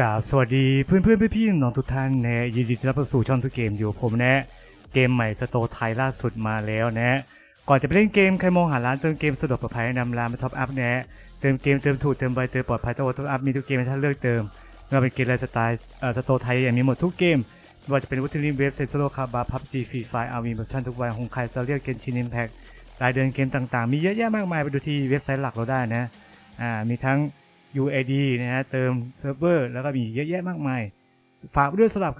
กาบสวัสดีเพื่อนเพื่อนพี่พี่ๆน้องทุกท่านนะยินดีต้อนรับสู่ช่องทุกเกมอยู่ผมนะ เกมใหม่สโตไทยล่าสุดมาแล้วนะ ก่อนจะไปเล่นเกมใครมองหาร้านเติมเกมสะดวกปลอดภัยแนะนำร้านมาท็อปอัพนะเติมเกมเติมถูกเติมไวเติมปลอดภัยต้องท็อปอัพมีทุกเกมให้ท่านเลือกเติมไม่ว่าเป็นเกมไลฟ์สไตล์สโตไทยอย่างมีหมดทุกเกมไม่ว่าจะเป็นวัตถุดิเวฟเซนโซโลคาบาพับจีฟรีไฟอาร์มีแบบท่านทุกวันของใครจะเรียกเกมชินอิมแพครายเดือนเกมต่างๆ มีเยอะแยะมากมายไปดูที่เว็บไซต์หลักเราได้นะอ่ามีทั้ง UAD นะฮะ เติมเซิร์ฟเวอร์แล้วก็มีเยอะแยะมากมาย ฝากด้วยสำหรับ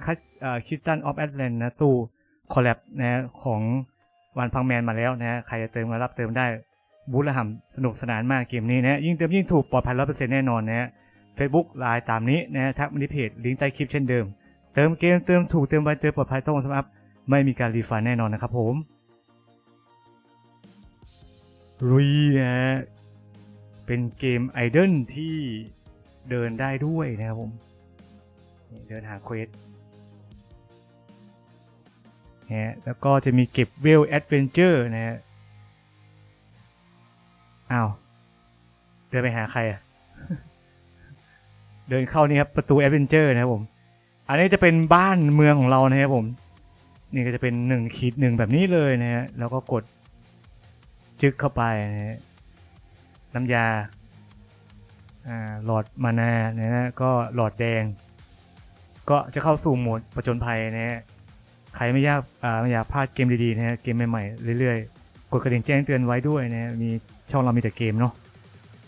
คิสตันออฟแอตแลนนะตู้คอลแลบนะของวันพังแมนมาแล้วนะใครจะเติมมารับเติมได้บูธละหำสนุกสนานมากเกมนี้นะยิ่งเติมยิ่งถูกปลอดภัยร้อยเปอร์เซ็นต์แน่นอนนะฮะเฟซบุ๊กไลน์ตามนี้นะฮะทักมาที่เพจลิงก์ใต้คลิปเช่นเดิม เติมเกมเติมถูกเติมไวเติมปลอดภัยต้องสมัครไม่มีการรีฟันแน่นอนนะครับผมรุยนะ เป็นเกมไอดอลที่เดินได้ด้วยนะครับผมเดินหาเควสนะฮะแล้วก็จะมีเก็บเวลแอดเวนเจอร์นะฮะอ้าวเดินไปหาใครอะเดินเข้านี่ครับประตูแอดเวนเจอร์นะครับผม อันนี้จะเป็นบ้านเมืองของเรานะครับผม นี่ก็จะเป็นหนึ่งขีดหนึ่งแบบนี้เลยนะฮะแล้วก็กดจึกเข้าไปนะฮะ น้ำยาหลอดมานานะฮะก็หลอดแดง ก็จะเข้าสู่โหมดประจนภัยนะฮะใครไม่อยากอาไม่อยากพลาดเกมดีๆนะฮะเกมใหม่ๆเรื่อยๆ กดกระดิ่งแจ้งเตือนไว้ด้วยนะฮะมีช่องเรามีแต่เกมเนาะ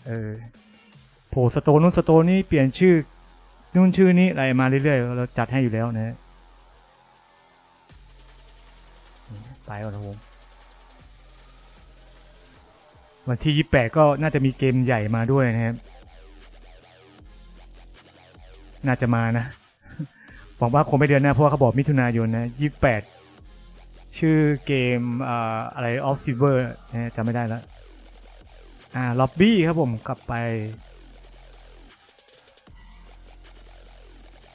เออโผสโตนนู้นสโตนนี่เปลี่ยนชื่อนู่นชื่อนี้อะไรมาเรื่อยๆเราจัดให้อยู่แล้วนะฮะไปก่อนนะผม วันที่ 28 ก็น่าจะมีเกมใหญ่มาด้วยนะครับ น่าจะมานะ หวังว่าคงไม่เดือนหน้าเพราะว่าเขาบอกมิถุนายนนะ 28 ชื่อเกมอะไร Off Silver นะจำไม่ได้แล้ว อ่าล็อบบี้ครับผมกลับไป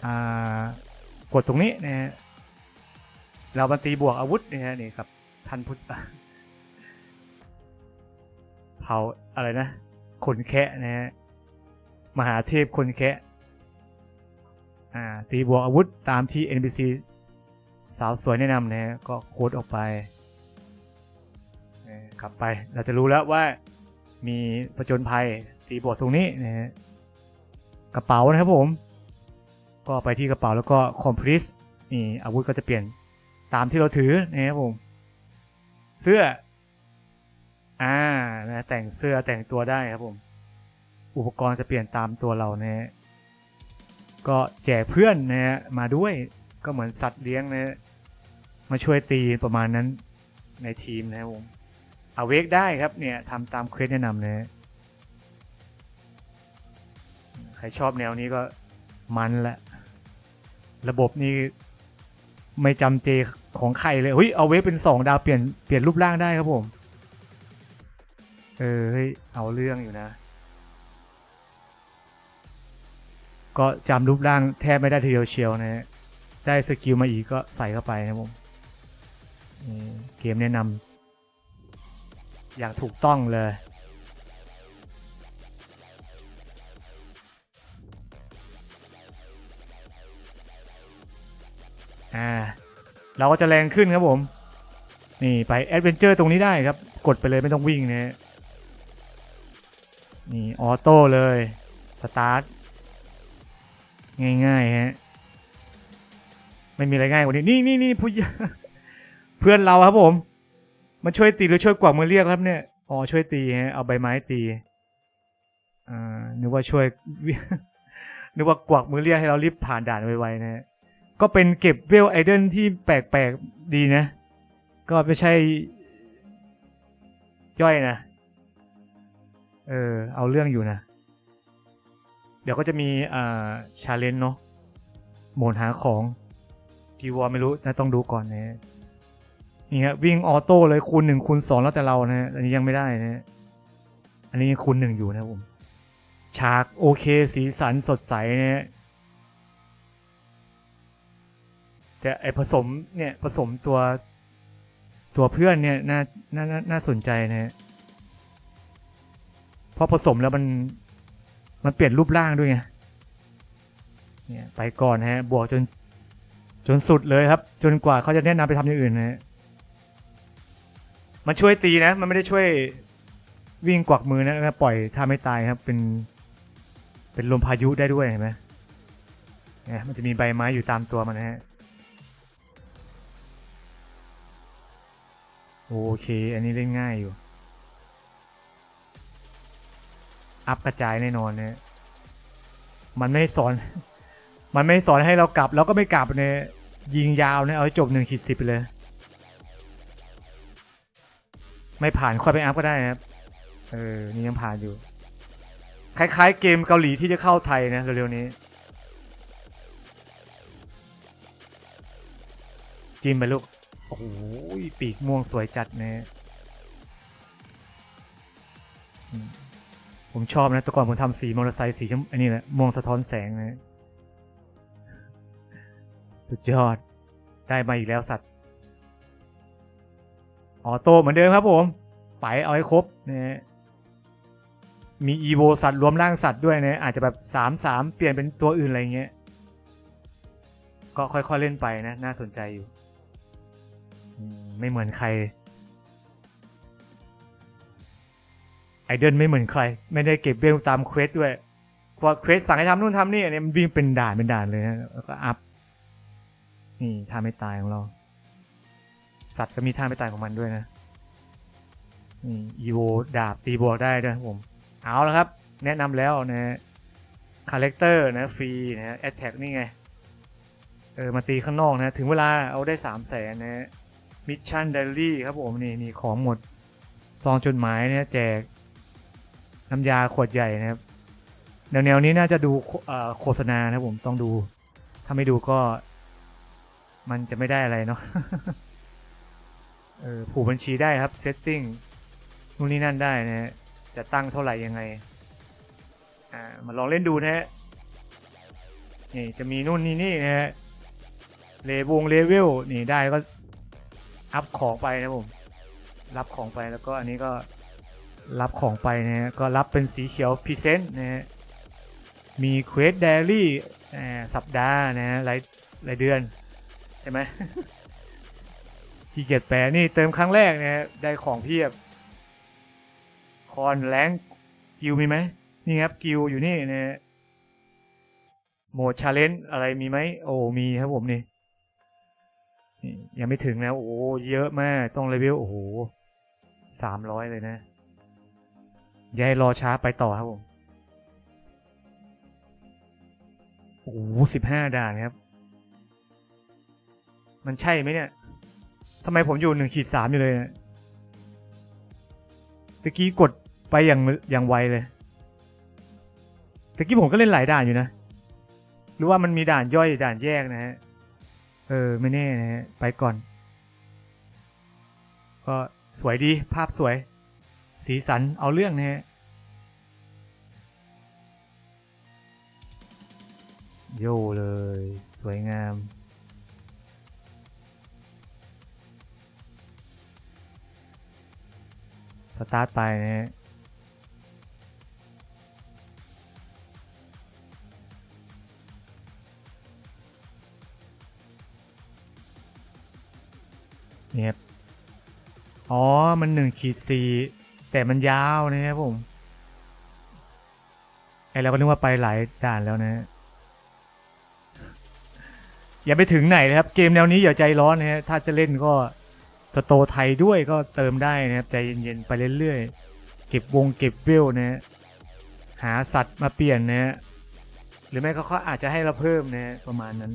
อ่ากดตรงนี้นะฮะเราบันตีบวกอาวุธนะฮะนี่สับทันพุทธ เผาอะไรนะคนแคะนะฮะมหาเทพคนแคะอ่าตีบวกอาวุธตามที่ NPC สาวสวยแนะนำนะฮะก็โค้ดออกไปเอ่อกลับไปเราจะรู้แล้วว่ามีผจญภัยตีบวกตรงนี้นะฮะกระเป๋านะครับผม ก็ไปที่กระเป๋าแล้วก็คอมพลีสนี่อาวุธก็จะเปลี่ยนตามที่เราถือนะครับผม เสื้อ อ่านะแต่งเสื้อแต่งตัวได้ครับผม อุปกรณ์จะเปลี่ยนตามตัวเรานะฮะก็แจกเพื่อนนะฮะมาด้วยก็เหมือนสัตว์เลี้ยงนะมาช่วยตีประมาณนั้นในทีมนะครับผมเอาเวกได้ครับเนี่ยทำตามเควสแนะนำนะฮะใครชอบแนวนี้ก็มันแหละ ระบบนี้ไม่จำเจของใครเลยเฮ้ยเอาเวกเป็นสองดาวเปลี่ยนเปลี่ยนรูปร่างได้ครับผม เออเฮ้ยเอาเรื่องอยู่นะ ก็จำรูปร่างแทบไม่ได้ทีเดียวเชียวนะฮะได้สกิลมาอีกก็ใส่เข้าไปนะผมเกมแนะนำอย่างถูกต้องเลย อ่า เราก็จะแรงขึ้นครับผม นี่ ไปแอดเวนเจอร์ตรงนี้ได้ครับ กดไปเลยไม่ต้องวิ่งนะฮะ นี่ออโต้เลยสตาร์ทง่ายๆฮะไม่มีอะไรง่ายกว่านี้นี่นี่นี่ผู้เพื่อนเราครับผม มันช่วยตีหรือช่วยกวักมือเรียกครับเนี่ยอ๋อช่วยตีฮะเอาใบไม้ตีอ่านึกว่าช่วยนึกว่ากวักมือเรียกให้เรารีบผ่านด่านไวๆนะฮะก็เป็นเก็บเวลไอเดนที่แปลกๆดีนะ ก็ไม่ใช่ ย่อยนะ เออเอาเรื่องอยู่นะ เดี๋ยวก็จะมีอ่าชาเลนจ์เนาะโหมดหาของกีวอไม่รู้นะต้องดูก่อนนะนี่ฮะวิ่งออโต้เลยคูณหนึ่งคูณสองแล้วแต่เรานะ อันนี้ยังไม่ได้นะ อันนี้คูณหนึ่งอยู่นะผม ฉากโอเคสีสันสดใสนะฮะแต่ไอผสมเนี่ยผสมตัวตัวเพื่อนเนี่ยน่าน่าน่าน่าสนใจนะฮะ เพราะผสมแล้วมันมันเปลี่ยนรูปร่างด้วยไงเนี่ยไปก่อนฮะ บวกจน จนสุดเลยครับ จนกว่าเขาจะแนะนำไปทำอย่างอื่นนะฮะมันช่วยตีนะ มันไม่ได้ช่วยวิ่งกวักมือนะแล้วปล่อยท่าไม่ตายครับ เป็น เป็นลมพายุได้ด้วยเห็นไหมเนี่ยมันจะมีใบไม้อยู่ตามตัวมันนะฮะโอเค อันนี้เล่นง่ายอยู่ อัพกระจายแน่นอนเนะมันไม่สอน มันไม่สอนให้เรากลับแล้วก็ไม่กลับเนี่ยยิงยาวเนี่ยเอาจบหนึ่งขีดสิบไปเลย ไม่ผ่านค่อยไปอัพก็ได้นะครับเออนี่ยังผ่านอยู่ คล้าย ๆ เกมเกาหลีที่จะเข้าไทยนะเร็วๆนี้จิ้มไปลูกโอ้โหปีกม่วงสวยจัดเนะอืม ผมชอบนะแต่ก่อนผมทำสีมอเตอร์ไซค์สีชมอันนี้แหละม่วงสะท้อนแสงนะสุดยอด ได้มาอีกแล้วสัตว์ออโต้เหมือนเดิมครับผมไปเอาให้ครบนะมีอีโวสัตว์รวมร่างสัตว์ด้วยนะอาจจะแบบสามสามเปลี่ยนเป็นตัวอื่นอะไรเงี้ยก็ค่อยๆเล่นไปนะ น่าสนใจอยู่ ไม่เหมือนใคร ไอเดิลไม่เหมือนใคร ไม่ได้เก็บเวลตามเควสด้วยพราเควสสั่งให้ทำนู่นทำนี่อันนี้มันวิ่งเป็นด่านเป็นด่านเลยนะแล้วก็อัพนี่ท่าไม่ตายของเรา สัตว์ก็มีท่าไม่ตายของมันด้วยนะนี่อีโวดาบตีบวกได้ด้วยผม เอาแล้วครับ แนะนำแล้วนะคาแรคเตอร์นะฟรีนะแอตแทกนี่ไง เออ มาตีข้างนอกนะ ถึงเวลาเอาได้สามแสนนะมิชชั่นเดลี่ครับผม นี่นี่ของหมด ซองจดหมายเนี่ยแจก น้ำยาขวดใหญ่นะครับ แนวๆนี้น่าจะดูโฆษณานะครับผมต้องดู ถ้าไม่ดูก็ มันจะไม่ได้อะไรเนาะเออผูกบัญชีได้ครับเซตติ้งนู่นนี่นั่นได้นะฮะจะตั้งเท่าไหร่ยังไง อ่า มาลองเล่นดูนะฮะ นี่จะมีนู่นนี่นี่นะฮะ เลวงเลเวลนี่ได้ก็อัพของไปนะผม รับของไปแล้วก็อันนี้ก็ รับของไปนะฮะก็รับเป็นสีเขียวพรีเซนต์นะฮะมีเควสเดลี่สัปดาห์นะฮะรายรายเดือน ใช่ไหมขี้เกียจแปลนี่เติมครั้งแรกนะฮะได้ของเพียบ คอนแรงกิวมีไหมนี่ครับกิวอยู่นี่นะฮะโหมดชาเลนจ์อะไรมีไหมโอ้มีครับผมนี่นี่ยังไม่ถึงนะ โอ้เยอะมาก ต้องเลเวลโอ้โหสามร้อยเลยนะ อย่าให้รอช้าไปต่อครับผม โอ้โหสิบห้าด่านครับ มันใช่ไหมเนี่ยทำไมผมอยู่หนึ่งขีดสามอยู่เลยเนี่ยตะกี้กดไปอย่างอย่างไวเลยตะกี้ผมก็เล่นหลายด่านอยู่นะ หรือว่ามันมีด่านย่อยด่านแยกนะฮะ เออ ไม่แน่นะฮะ ไปก่อน ก็สวยดีภาพสวย สีสันเอาเรื่องนะฮะโย่เลย สวยงาม สตาร์ทไปนะฮะเนี่ยอ๋อ มันหนึ่งขีดสี่ แต่มันยาวนะครับผมไอเราก็นึกว่าไปหลายด่านแล้วนะ อย่าไปถึงไหนเลยครับ เกมแนวนี้อย่าใจร้อนนะฮะถ้าจะเล่นก็สโตไทยด้วยก็เติมได้นะครับ ใจเย็นๆไปเรื่อยๆเก็บวงเก็บเวลนะฮะหาสัตว์มาเปลี่ยนนะฮะหรือไม่ก็เขาอาจจะให้เราเพิ่มนะฮะประมาณนั้น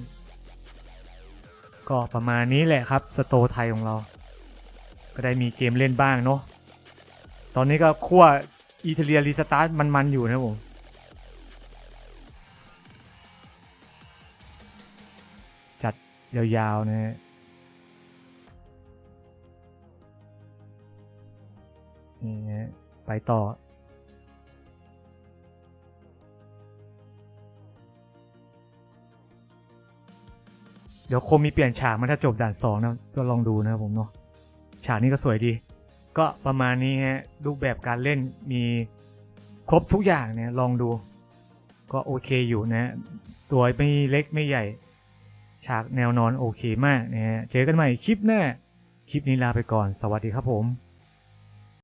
ก็ประมาณนี้แหละครับสโตไทยของเรา ก็ได้มีเกมเล่นบ้างเนาะ อนนี้ก็คั่วอีเทเลียรีสตาร์ทมันๆอยู่นะผมจัดยาวๆนะฮะนี่ฮะไปต่อเดี๋ยวคงมีเปลี่ยนฉากมาถ้าจบด่านสองนะก็ลองดูนะครับผมเนาะฉากนี้ก็สวยดี ก็ประมาณนี้ฮะรูปแบบการเล่นมีครบทุกอย่างเนี่ยลองดู ก็โอเคอยู่นะ ตัวไม่เล็กไม่ใหญ่ ฉากแนวนอนโอเคมากนะฮะเจอกันใหม่คลิปหน้า คลิปนี้ลาไปก่อน สวัสดีครับผม